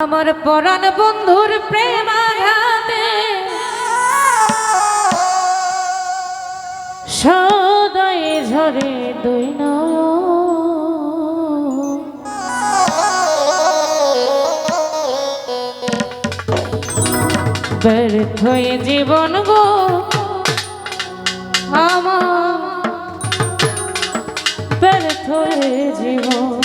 আমার পরাণ বন্ধুর প্রেমাঘাতে। সদয় ঝরে দুই ব্যর্থ জীবন গো আমার। ব্যর্থ জীবন।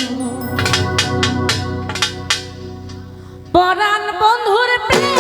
পরাণ বন্ধুর প্রেম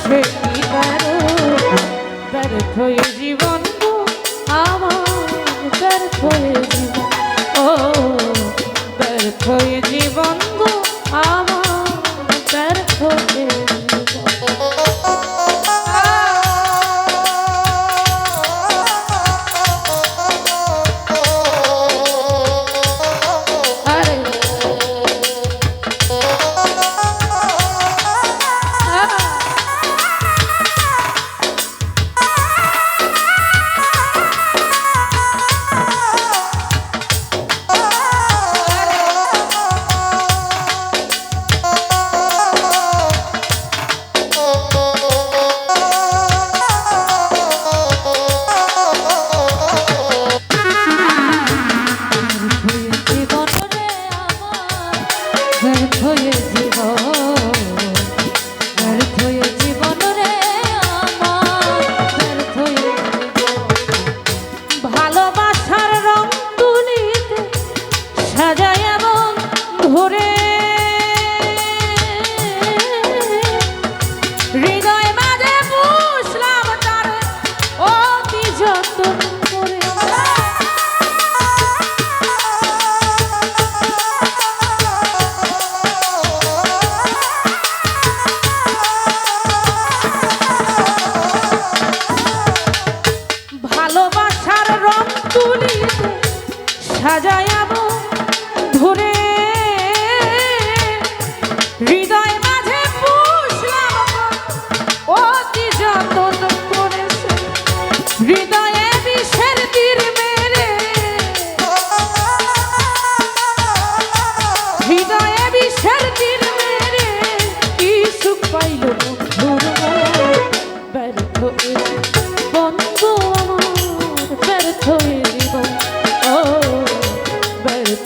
আসবে কি কারও ব্যর্থ জীবন আমার ব্যর্থ জীবন ও ব্যর্থ জীবন আমার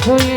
for you.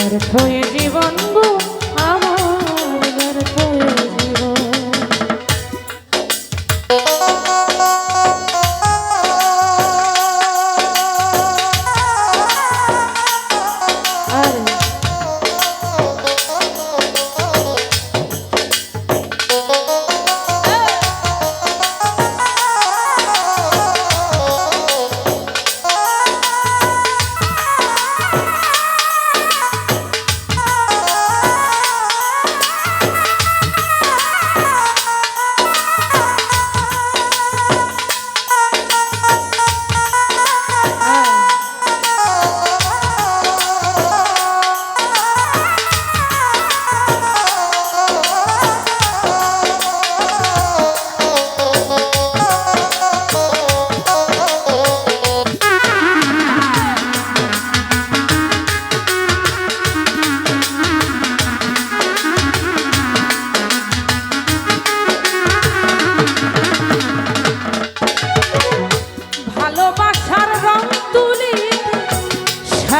যার হয়ে জীবন গো।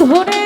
ধরে